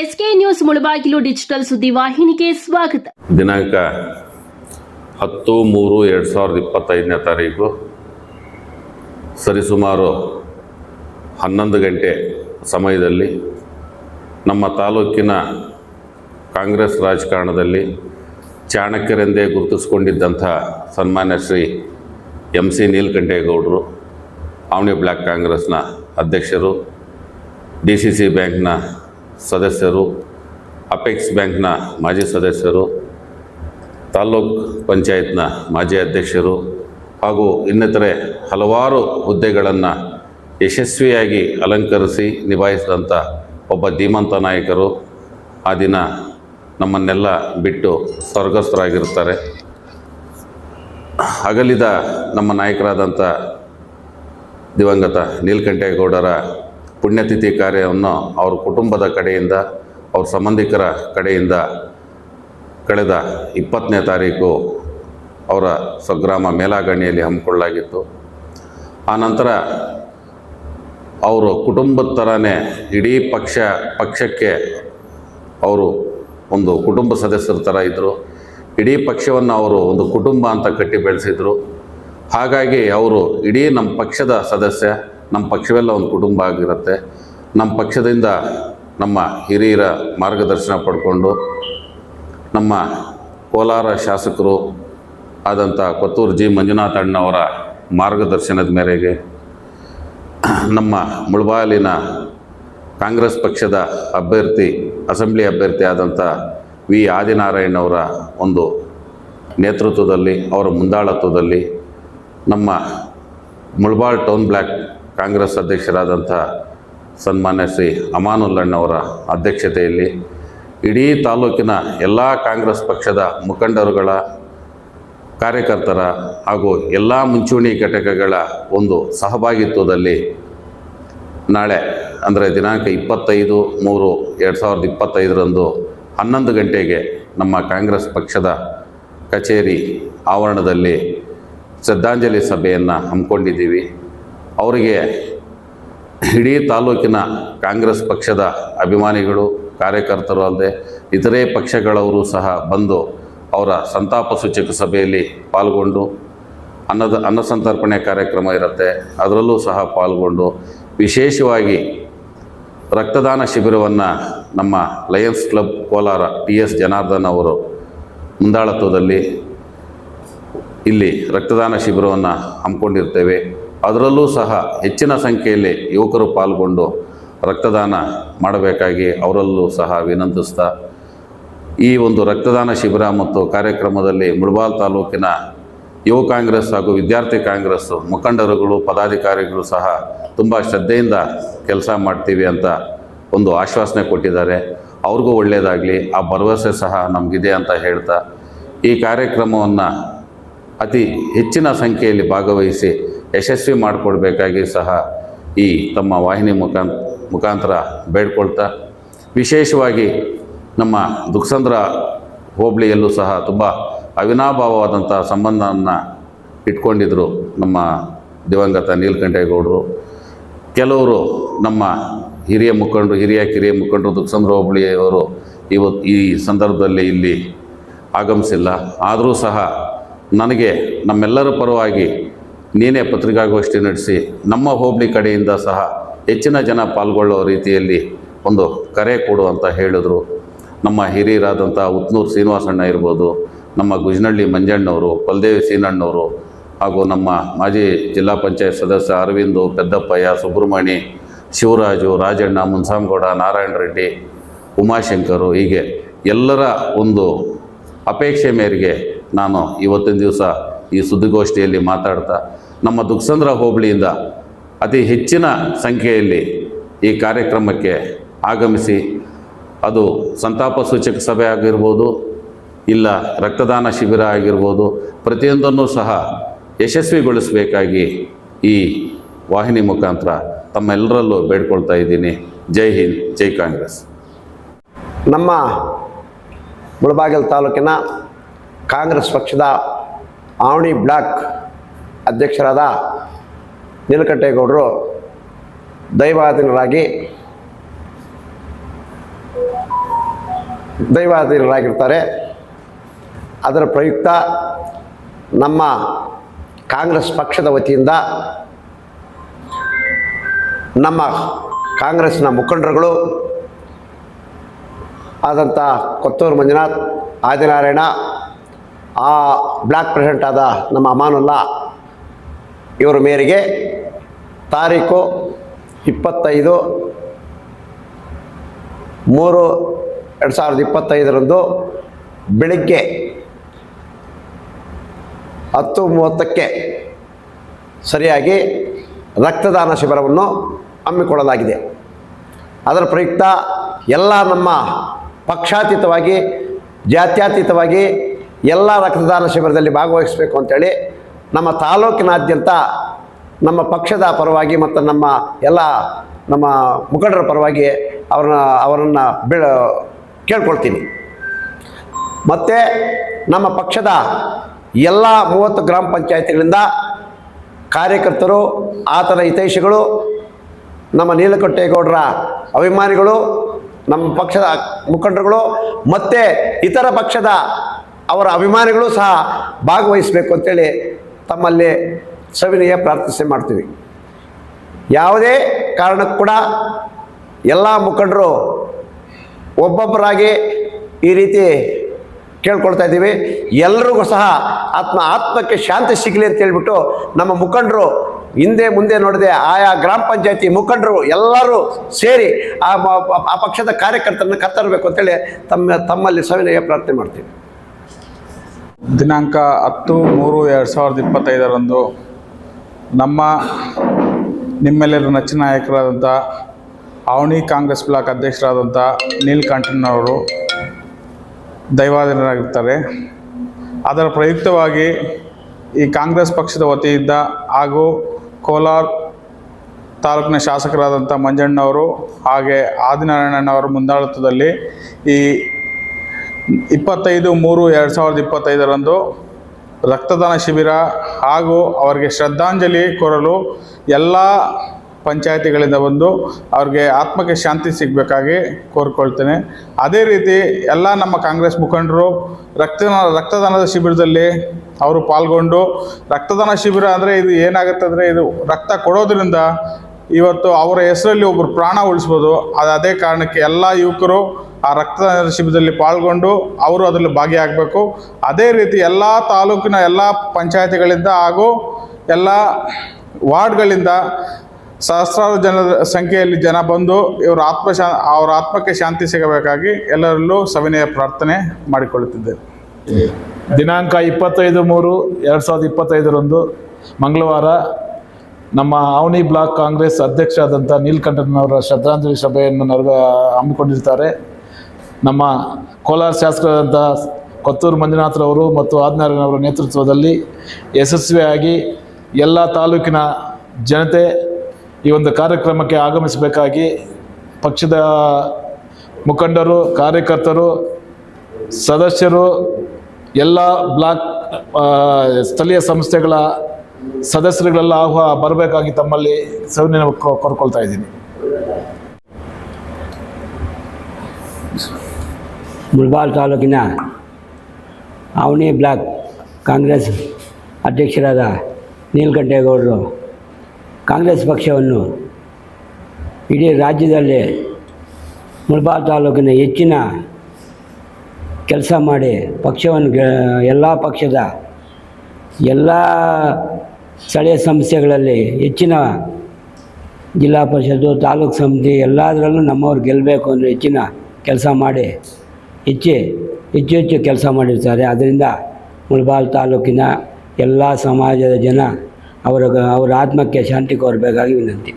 SK news Mulbagal digital ಸುದ್ದಿ ವಾಹಿನಿಗೆ ಸ್ವಾಗತ. ದಿನಾಂಕ ಹತ್ತು ಮೂರು ಎರಡು ಸಾವಿರದ ಇಪ್ಪತ್ತೈದನೇ ತಾರೀಕು. ಸರಿಸುಮಾರು ಹನ್ನೊಂದು ಗಂಟೆ ಸಮಯದಲ್ಲಿ ನಮ್ಮ ತಾಲೂಕಿನ ಕಾಂಗ್ರೆಸ್ ರಾಜಕಾರಣದಲ್ಲಿ ಚಾಣಕ್ಯರೆಂದೇ ಗುರುತಿಸ್ಕೊಂಡಿದ್ದಂಥ ಸನ್ಮಾನ್ಯ ಶ್ರೀ ಎಂ ಸಿ ನೀಲಕಂಠೇಗೌಡರು ಆವಣಿ ಬ್ಲ್ಯಾಕ್ ಕಾಂಗ್ರೆಸ್ನ ಅಧ್ಯಕ್ಷರು, ಡಿ ಸಿ ಸಿ ಬ್ಯಾಂಕ್ನ ಸದಸ್ಯರು ಅಪೆಕ್ಸ್ ಬ್ಯಾಂಕ್ನ ಮಾಜಿ ಸದಸ್ಯರು, ತಾಲ್ಲೂಕ್ ಪಂಚಾಯತ್ನ ಮಾಜಿ ಅಧ್ಯಕ್ಷರು ಹಾಗೂ ಇನ್ನಿತರೆ ಹಲವಾರು ಹುದ್ದೆಗಳನ್ನು ಯಶಸ್ವಿಯಾಗಿ ಅಲಂಕರಿಸಿ ನಿಭಾಯಿಸಿದಂಥ ಒಬ್ಬ ಧೀಮಂತ ನಾಯಕರು ಆ ದಿನ ನಮ್ಮನ್ನೆಲ್ಲ ಬಿಟ್ಟು ಸ್ವರ್ಗಸ್ಥರಾಗಿರ್ತಾರೆ ಅಗಲಿದ ನಮ್ಮ ನಾಯಕರಾದಂಥ ದಿವಂಗತ ನೀಲಕಂಠೇಗೌಡರ ಪುಣ್ಯತಿಥಿ ಕಾರ್ಯವನ್ನು ಅವ್ರ ಕುಟುಂಬದ ಕಡೆಯಿಂದ, ಅವ್ರ ಸಂಬಂಧಿಕರ ಕಡೆಯಿಂದ ಕಳೆದ ಇಪ್ಪತ್ತನೇ ತಾರೀಕು ಅವರ ಸ್ವಗ್ರಾಮ ಮೇಲಾಗಣಿಯಲ್ಲಿ ಹಮ್ಮಿಕೊಳ್ಳಲಾಗಿತ್ತು. ಆ ನಂತರ ಅವರು ಕುಟುಂಬದ ಥರನೇ ಇಡೀ ಪಕ್ಷ, ಪಕ್ಷಕ್ಕೆ ಅವರು ಒಂದು ಕುಟುಂಬ ಸದಸ್ಯರ ಥರ ಇದ್ದರು. ಇಡೀ ಪಕ್ಷವನ್ನು ಅವರು ಒಂದು ಕುಟುಂಬ ಅಂತ ಕಟ್ಟಿ ಬೆಳೆಸಿದರು. ಹಾಗಾಗಿ ಅವರು ಇಡೀ ನಮ್ಮ ಪಕ್ಷದ ಸದಸ್ಯ. ನಮ್ಮ ಪಕ್ಷವೆಲ್ಲ ಒಂದು ಕುಟುಂಬ ಆಗಿರುತ್ತೆ. ನಮ್ಮ ಪಕ್ಷದಿಂದ ನಮ್ಮ ಹಿರಿಯರ ಮಾರ್ಗದರ್ಶನ ಪಡ್ಕೊಂಡು ನಮ್ಮ ಕೋಲಾರ ಶಾಸಕರು ಆದಂಥ ಕೊತ್ತೂರು ಜಿ. ಮಂಜುನಾಥ್ ಅಣ್ಣವರ ಮಾರ್ಗದರ್ಶನದ ಮೇರೆಗೆ ನಮ್ಮ ಮುಳಬಾಲಿನ ಕಾಂಗ್ರೆಸ್ ಪಕ್ಷದ ಅಭ್ಯರ್ಥಿ, ಅಸೆಂಬ್ಲಿ ಅಭ್ಯರ್ಥಿ ಆದಂಥ ವಿ. ಆದಿನಾರಾಯಣವರ ಒಂದು ನೇತೃತ್ವದಲ್ಲಿ, ಅವರ ಮುಂದಾಳತ್ವದಲ್ಲಿ ನಮ್ಮ ಮುಳಬಾಳ್ ಟೌನ್ ಬ್ಲ್ಯಾಕ್ ಕಾಂಗ್ರೆಸ್ ಅಧ್ಯಕ್ಷರಾದಂಥ ಸನ್ಮಾನ್ಯ ಶ್ರೀ ಅಮಾನುಲ್ಲಣ್ಣವರ ಅಧ್ಯಕ್ಷತೆಯಲ್ಲಿ ಇಡೀ ತಾಲೂಕಿನ ಎಲ್ಲ ಕಾಂಗ್ರೆಸ್ ಪಕ್ಷದ ಮುಖಂಡರುಗಳ ಕಾರ್ಯಕರ್ತರ ಹಾಗೂ ಎಲ್ಲ ಮುಂಚೂಣಿ ಘಟಕಗಳ ಒಂದು ಸಹಭಾಗಿತ್ವದಲ್ಲಿ ನಾಳೆ, ಅಂದರೆ ದಿನಾಂಕ ಇಪ್ಪತ್ತೈದು ಮೂರು ಎರಡು ಸಾವಿರದ ಇಪ್ಪತ್ತೈದರಂದು ಹನ್ನೊಂದು ಗಂಟೆಗೆ ನಮ್ಮ ಕಾಂಗ್ರೆಸ್ ಪಕ್ಷದ ಕಚೇರಿ ಆವರಣದಲ್ಲಿ ಶ್ರದ್ಧಾಂಜಲಿ ಸಭೆಯನ್ನು ಹಮ್ಮಿಕೊಂಡಿದ್ದೀವಿ. ಅವರಿಗೆ ಇಡೀ ತಾಲೂಕಿನ ಕಾಂಗ್ರೆಸ್ ಪಕ್ಷದ ಅಭಿಮಾನಿಗಳು, ಕಾರ್ಯಕರ್ತರು ಅಲ್ಲದೆ ಇತರೆ ಪಕ್ಷಗಳವರು ಸಹ ಬಂದು ಅವರ ಸಂತಾಪ ಸೂಚಕ ಸಭೆಯಲ್ಲಿ ಪಾಲ್ಗೊಂಡು ಅನ್ನದ ಅನ್ನ ಸಂತರ್ಪಣೆ ಕಾರ್ಯಕ್ರಮ ಇರುತ್ತೆ. ಅದರಲ್ಲೂ ಸಹ ಪಾಲ್ಗೊಂಡು ವಿಶೇಷವಾಗಿ ರಕ್ತದಾನ ಶಿಬಿರವನ್ನು ನಮ್ಮ Lions club Kolar T S Janardhan ಅವರು ಮುಂದಾಳತ್ವದಲ್ಲಿ ಇಲ್ಲಿ ರಕ್ತದಾನ ಶಿಬಿರವನ್ನು ಹಮ್ಮಿಕೊಂಡಿರ್ತೇವೆ. ಅದರಲ್ಲೂ ಸಹ ಹೆಚ್ಚಿನ ಸಂಖ್ಯೆಯಲ್ಲಿ ಯುವಕರು ಪಾಲ್ಗೊಂಡು ರಕ್ತದಾನ ಮಾಡಬೇಕಾಗಿ ಅವರಲ್ಲೂ ಸಹ ವಿನಂತಿಸ್ತಾ, ಈ ಒಂದು ರಕ್ತದಾನ ಶಿಬಿರ ಮತ್ತು ಕಾರ್ಯಕ್ರಮದಲ್ಲಿ ಮುಳಬಾಲ್ ತಾಲೂಕಿನ ಯುವ ಕಾಂಗ್ರೆಸ್ ಹಾಗೂ ವಿದ್ಯಾರ್ಥಿ ಕಾಂಗ್ರೆಸ್ ಮುಖಂಡರುಗಳು, ಪದಾಧಿಕಾರಿಗಳು ಸಹ ತುಂಬ ಶ್ರದ್ಧೆಯಿಂದ ಕೆಲಸ ಮಾಡ್ತೀವಿ ಅಂತ ಒಂದು ಆಶ್ವಾಸನೆ ಕೊಟ್ಟಿದ್ದಾರೆ. ಅವ್ರಿಗೂ ಒಳ್ಳೆಯದಾಗಲಿ ಆ ಭರವಸೆ ಸಹ ನಮಗಿದೆ ಅಂತ ಹೇಳ್ತಾ, ಈ ಕಾರ್ಯಕ್ರಮವನ್ನು ಅತಿ ಹೆಚ್ಚಿನ ಸಂಖ್ಯೆಯಲ್ಲಿ ಭಾಗವಹಿಸಿ ಯಶಸ್ವಿ ಮಾಡಿಕೊಡ್ಬೇಕಾಗಿ ಸಹ ಈ ತಮ್ಮ ವಾಹಿನಿ ಮುಖಾಂತ ಮುಖಾಂತರ ಬೇಡ್ಕೊಳ್ತಾ, ವಿಶೇಷವಾಗಿ ನಮ್ಮ ದುಕ್ಸಂದ್ರ ಹೋಬಳಿಯಲ್ಲೂ ಸಹ ತುಂಬ ಅವಿನಾಭಾವವಾದಂಥ ಸಂಬಂಧವನ್ನು ಇಟ್ಕೊಂಡಿದ್ದರು ನಮ್ಮ ದಿವಂಗತ ನೀಲಕಂಠೇಗೌಡರು. ಕೆಲವರು ನಮ್ಮ ಹಿರಿಯ ಮುಖಂಡರು, ಹಿರಿಯ ಕಿರಿಯ ಮುಖಂಡರು ದುಕ್ಸಂದ್ರ ಹೋಬಳಿಯವರು ಇವತ್ತು ಈ ಸಂದರ್ಭದಲ್ಲಿ ಇಲ್ಲಿ ಆಗಮಿಸಿಲ್ಲ. ಆದರೂ ಸಹ ನನಗೆ ನಮ್ಮೆಲ್ಲರ ಪರವಾಗಿ ನೀನೇ ಪತ್ರಿಕಾಗೋಷ್ಠಿ ನಡೆಸಿ ನಮ್ಮ ಹೋಬಳಿ ಕಡೆಯಿಂದ ಸಹ ಹೆಚ್ಚಿನ ಜನ ಪಾಲ್ಗೊಳ್ಳೋ ರೀತಿಯಲ್ಲಿ ಒಂದು ಕರೆ ಕೊಡು ಅಂತ ಹೇಳಿದ್ರು. ನಮ್ಮ ಹಿರಿಯರಾದಂಥ ಉತ್ನೂರು ಶ್ರೀನಿವಾಸಣ್ಣ ಇರ್ಬೋದು, ನಮ್ಮ ಗುಜನಳ್ಳಿ ಮಂಜಣ್ಣವರು ಪಲ್ದೇವಿ ಸೀನಣ್ಣವರು ಹಾಗೂ ನಮ್ಮ ಮಾಜಿ ಜಿಲ್ಲಾ ಪಂಚಾಯತ್ ಸದಸ್ಯ ಅರವಿಂದು ಪೆದ್ದಪ್ಪಯ್ಯ ಸುಬ್ರಹ್ಮಣಿ ಶಿವರಾಜು, ರಾಜಣ್ಣ, ಮುನ್ಸಾಮಗೌಡ, ನಾರಾಯಣ ರೆಡ್ಡಿ, ಉಮಾಶಂಕರು ಹೀಗೆ ಎಲ್ಲರ ಒಂದು ಅಪೇಕ್ಷೆ ಮೇರೆಗೆ ನಾನು ಇವತ್ತಿನ ದಿವಸ ಈ ಸುದ್ದಿಗೋಷ್ಠಿಯಲ್ಲಿ ಮಾತಾಡ್ತಾ ನಮ್ಮ ದುಕ್ಸಂದ್ರ ಹೋಬಳಿಯಿಂದ ಅತಿ ಹೆಚ್ಚಿನ ಸಂಖ್ಯೆಯಲ್ಲಿ ಈ ಕಾರ್ಯಕ್ರಮಕ್ಕೆ ಆಗಮಿಸಿ ಅದು ಸಂತಾಪ ಸೂಚಕ ಸಭೆ ಆಗಿರ್ಬೋದು, ಇಲ್ಲ ರಕ್ತದಾನ ಶಿಬಿರ ಆಗಿರ್ಬೋದು, ಪ್ರತಿಯೊಂದನ್ನು ಸಹ ಯಶಸ್ವಿಗೊಳಿಸಬೇಕಾಗಿ ಈ ವಾಹಿನಿ ಮುಖಾಂತರ ತಮ್ಮೆಲ್ಲರಲ್ಲೂ ಬೇಡ್ಕೊಳ್ತಾ ಇದ್ದೀನಿ. ಜೈ ಹಿಂದ್, ಜೈ ಕಾಂಗ್ರೆಸ್. ನಮ್ಮ ಮುಳಬಾಗಿಲು ತಾಲೂಕಿನ ಕಾಂಗ್ರೆಸ್ ಪಕ್ಷದ ಆವಣಿ ಬ್ಲಾಕ್ ಅಧ್ಯಕ್ಷರಾದ ನೀಲಕಂಠೇಗೌಡರು ದೈವಾಧೀನರಾಗಿ ದೈವಾಧೀನರಾಗಿರ್ತಾರೆ. ಅದರ ಪ್ರಯುಕ್ತ ನಮ್ಮ ಕಾಂಗ್ರೆಸ್ ಪಕ್ಷದ ವತಿಯಿಂದ ನಮ್ಮ ಕಾಂಗ್ರೆಸ್ನ ಮುಖಂಡರುಗಳು ಆದಂಥ ಕೊತ್ತೂರು ಮಂಜುನಾಥ್, ಆದಿನಾರಾಯಣ, ಆ ಬ್ಲಾಕ್ ಪ್ರೆಸಿಡೆಂಟ್ ಆದ ನಮ್ಮ ಅಮಾನುಲ್ಲಾ ಇವರ ಮೇರೆಗೆ ತಾರೀಕು ಇಪ್ಪತ್ತೈದು ಮೂರು ಎರಡು ಸಾವಿರದ ಇಪ್ಪತ್ತೈದರಂದು ಬೆಳಗ್ಗೆ ಹತ್ತು ಮೂವತ್ತಕ್ಕೆ ಸರಿಯಾಗಿ ರಕ್ತದಾನ ಶಿಬಿರವನ್ನು ಹಮ್ಮಿಕೊಳ್ಳಲಾಗಿದೆ. ಅದರ ಪ್ರಯುಕ್ತ ಎಲ್ಲ ನಮ್ಮ ಪಕ್ಷಾತೀತವಾಗಿ, ಜಾತ್ಯಾತೀತವಾಗಿ ಎಲ್ಲ ರಕ್ತದಾನ ಶಿಬಿರದಲ್ಲಿ ಭಾಗವಹಿಸಬೇಕು ಅಂತೇಳಿ ನಮ್ಮ ತಾಲೂಕಿನಾದ್ಯಂತ ನಮ್ಮ ಪಕ್ಷದ ಪರವಾಗಿ ಮತ್ತು ನಮ್ಮ ಎಲ್ಲ ನಮ್ಮ ಮುಖಂಡರ ಪರವಾಗಿ ಅವ್ರನ್ನ, ಅವರನ್ನು ಬೀಳ ಕೇಳ್ಕೊಳ್ತೀನಿ. ಮತ್ತು ನಮ್ಮ ಪಕ್ಷದ ಎಲ್ಲ ಮೂವತ್ತು ಗ್ರಾಮ ಪಂಚಾಯತಿಗಳಿಂದ ಕಾರ್ಯಕರ್ತರು, ಆತನ ಹಿತೈಷಿಗಳು, ನಮ್ಮ ನೀಲಕಟ್ಟೇಗೌಡರ ಅಭಿಮಾನಿಗಳು, ನಮ್ಮ ಪಕ್ಷದ ಮುಖಂಡರುಗಳು, ಮತ್ತು ಇತರ ಪಕ್ಷದ ಅವರ ಅಭಿಮಾನಿಗಳು ಸಹ ಭಾಗವಹಿಸಬೇಕು ಅಂತೇಳಿ ತಮ್ಮಲ್ಲಿ ಸವಿನಯ ಪ್ರಾರ್ಥನೆ ಮಾಡ್ತೀವಿ. ಯಾವುದೇ ಕಾರಣಕ್ಕೂ ಕೂಡ ಎಲ್ಲ ಮುಖಂಡರು ಒಬ್ಬೊಬ್ಬರಾಗಿ ಈ ರೀತಿ ಕೇಳ್ಕೊಳ್ತಾ ಇದ್ದೀವಿ. ಎಲ್ಲರಿಗೂ ಸಹ ಆತ್ಮ ಆತ್ಮಕ್ಕೆ ಶಾಂತಿ ಸಿಗಲಿ ಅಂತ ಹೇಳ್ಬಿಟ್ಟು ನಮ್ಮ ಮುಖಂಡರು ಹಿಂದೆ ಮುಂದೆ ನೋಡದೆ ಆಯಾ ಗ್ರಾಮ ಪಂಚಾಯತಿ ಮುಖಂಡರು ಎಲ್ಲರೂ ಸೇರಿ ಆ ಪಕ್ಷದ ಕಾರ್ಯಕರ್ತರನ್ನು ಕತ್ತರಬೇಕು ಅಂತೇಳಿ ತಮ್ಮ ತಮ್ಮಲ್ಲಿ ಸವಿನಯ ಪ್ರಾರ್ಥನೆ ಮಾಡ್ತೀವಿ. ದಿನಾಂಕ ಹತ್ತು ಮೂರು ಎರಡು ಸಾವಿರದ ಇಪ್ಪತ್ತೈದರಂದು ನಮ್ಮ ನಿಮ್ಮೆಲ್ಲರ ನೆಚ್ಚಿನ ನಾಯಕರಾದಂಥ ಅವಣಿ ಕಾಂಗ್ರೆಸ್ ಬ್ಲಾಕ್ ಅಧ್ಯಕ್ಷರಾದಂಥ ನೀಲ್ಕಂಠನವರು ದೈವಾಧೀನರಾಗಿರ್ತಾರೆ. ಅದರ ಪ್ರಯುಕ್ತವಾಗಿ ಈ ಕಾಂಗ್ರೆಸ್ ಪಕ್ಷದ ವತಿಯಿಂದ ಹಾಗೂ ಕೋಲಾರ ತಾಲೂಕಿನ ಶಾಸಕರಾದಂಥ ಮಂಜಣ್ಣವರು ಹಾಗೆ ಆದಿನಾರಾಯಣನವರ ಮುಂದಾಳತ್ವದಲ್ಲಿ ಈ ಇಪ್ಪತ್ತೈದು ಮೂರು ಎರಡು ಸಾವಿರದ ಇಪ್ಪತ್ತೈದರಂದು ರಕ್ತದಾನ ಶಿಬಿರ ಹಾಗೂ ಅವರಿಗೆ ಶ್ರದ್ಧಾಂಜಲಿ ಕೋರಲು ಎಲ್ಲ ಪಂಚಾಯಿತಿಗಳಿಂದ ಬಂದು ಅವ್ರಿಗೆ ಆತ್ಮಕ್ಕೆ ಶಾಂತಿ ಸಿಗಬೇಕಾಗಿ ಕೋರ್ಕೊಳ್ತೇನೆ. ಅದೇ ರೀತಿ ಎಲ್ಲ ನಮ್ಮ ಕಾಂಗ್ರೆಸ್ ಮುಖಂಡರು ರಕ್ತದಾನ, ರಕ್ತದಾನದ ಶಿಬಿರದಲ್ಲಿ ಅವರು ಪಾಲ್ಗೊಂಡು ರಕ್ತದಾನ ಶಿಬಿರ ಅಂದರೆ ಇದು ಏನಾಗುತ್ತೆ ಅಂದರೆ ಇದು ರಕ್ತ ಕೊಡೋದ್ರಿಂದ ಇವತ್ತು ಅವರ ಹೆಸರಲ್ಲಿ ಒಬ್ಬರು ಪ್ರಾಣ ಉಳಿಸ್ಬೋದು. ಅದು ಅದೇ ಕಾರಣಕ್ಕೆ ಎಲ್ಲ ಯುವಕರು ಆ ರಕ್ತದಾನ ಶಿಬಿರದಲ್ಲಿ ಪಾಲ್ಗೊಂಡು ಅವರು ಅದರಲ್ಲಿ ಭಾಗಿಯಾಗಬೇಕು. ಅದೇ ರೀತಿ ಎಲ್ಲ ತಾಲೂಕಿನ ಎಲ್ಲ ಪಂಚಾಯತಿಗಳಿಂದ ಹಾಗೂ ಎಲ್ಲ ವಾರ್ಡ್ಗಳಿಂದ ಸಹಸ್ರಾರು ಜನರ ಸಂಖ್ಯೆಯಲ್ಲಿ ಜನ ಬಂದು ಇವರ ಆತ್ಮ ಅವರ ಆತ್ಮಕ್ಕೆ ಶಾಂತಿ ಸಿಗಬೇಕಾಗಿ ಎಲ್ಲರಲ್ಲೂ ಸವಿನಯ ಪ್ರಾರ್ಥನೆ ಮಾಡಿಕೊಳ್ಳುತ್ತಿದ್ದೇವೆ. ದಿನಾಂಕ ಇಪ್ಪತ್ತೈದು ಮೂರು ಎರಡು ಸಾವಿರದ ಇಪ್ಪತ್ತೈದರಂದು ಮಂಗಳವಾರ ನಮ್ಮ ಅವನಿ ಬ್ಲಾಕ್ ಕಾಂಗ್ರೆಸ್ ಅಧ್ಯಕ್ಷರಾದಂಥ ನೀಲ್ಕಂಠನವರ ಶ್ರದ್ಧಾಂಜಲಿ ಸಭೆಯನ್ನು ನೆರವೇ ಹಮ್ಮಿಕೊಂಡಿರ್ತಾರೆ. ನಮ್ಮ ಕೋಲಾರ ಶಾಸಕರಾದಂಥ ಕೊತ್ತೂರು ಮಂಜುನಾಥರವರು ಮತ್ತು ಆದಿನಾರಾಯಣವರ ನೇತೃತ್ವದಲ್ಲಿ ಯಶಸ್ವಿಯಾಗಿ ಎಲ್ಲ ತಾಲೂಕಿನ ಜನತೆ ಈ ಒಂದು ಕಾರ್ಯಕ್ರಮಕ್ಕೆ ಆಗಮಿಸಬೇಕಾಗಿ ಪಕ್ಷದ ಮುಖಂಡರು, ಕಾರ್ಯಕರ್ತರು, ಸದಸ್ಯರು, ಎಲ್ಲ ಬ್ಲಾಕ್ ಸ್ಥಳೀಯ ಸಂಸ್ಥೆಗಳ ಸದಸ್ಯರುಗಳೆಲ್ಲ ಆಹ್ವಾ ಬರಬೇಕಾಗಿ ತಮ್ಮಲ್ಲಿ ಸೌನ್ಯ ಕೋರ್ಕೊಳ್ತಾ ಇದ್ದೀನಿ. ಮುಳ್ಬಾಲ್ ತಾಲೂಕಿನ ಅವನಿ ಬ್ಲಾಕ್ ಕಾಂಗ್ರೆಸ್ ಅಧ್ಯಕ್ಷರಾದ ನೀಲಕಂಠೇಗೌಡರು. ಕಾಂಗ್ರೆಸ್ ಪಕ್ಷವನ್ನು ಇಡೀ ರಾಜ್ಯದಲ್ಲಿ ಮುಳ್ಬಾಲ್ ತಾಲೂಕಿನ ಹೆಚ್ಚಿನ ಕೆಲಸ ಮಾಡಿ ಪಕ್ಷವನ್ನು ಎಲ್ಲ ಪಕ್ಷದ ಎಲ್ಲ ಸ್ಥಳೀಯ ಸಂಸ್ಥೆಗಳಲ್ಲಿ ಹೆಚ್ಚಿನ ಜಿಲ್ಲಾ ಪರಿಷತ್ತು, ತಾಲೂಕು ಸಮಿತಿ ಎಲ್ಲದರಲ್ಲೂ ನಮ್ಮವ್ರು ಗೆಲ್ಲಬೇಕು ಅಂದರೆ ಹೆಚ್ಚಿನ ಕೆಲಸ ಮಾಡಿ ಹೆಚ್ಚು ಹೆಚ್ಚು ಹೆಚ್ಚು ಕೆಲಸ ಮಾಡಿರ್ತಾರೆ. ಅದರಿಂದ ಮುಳಬಾಲ್ ತಾಲೂಕಿನ ಎಲ್ಲ ಸಮಾಜದ ಜನ ಅವರ ಅವರ ಆತ್ಮಕ್ಕೆ ಶಾಂತಿ ಕೋರಬೇಕಾಗಿ ವಿನಂತಿ.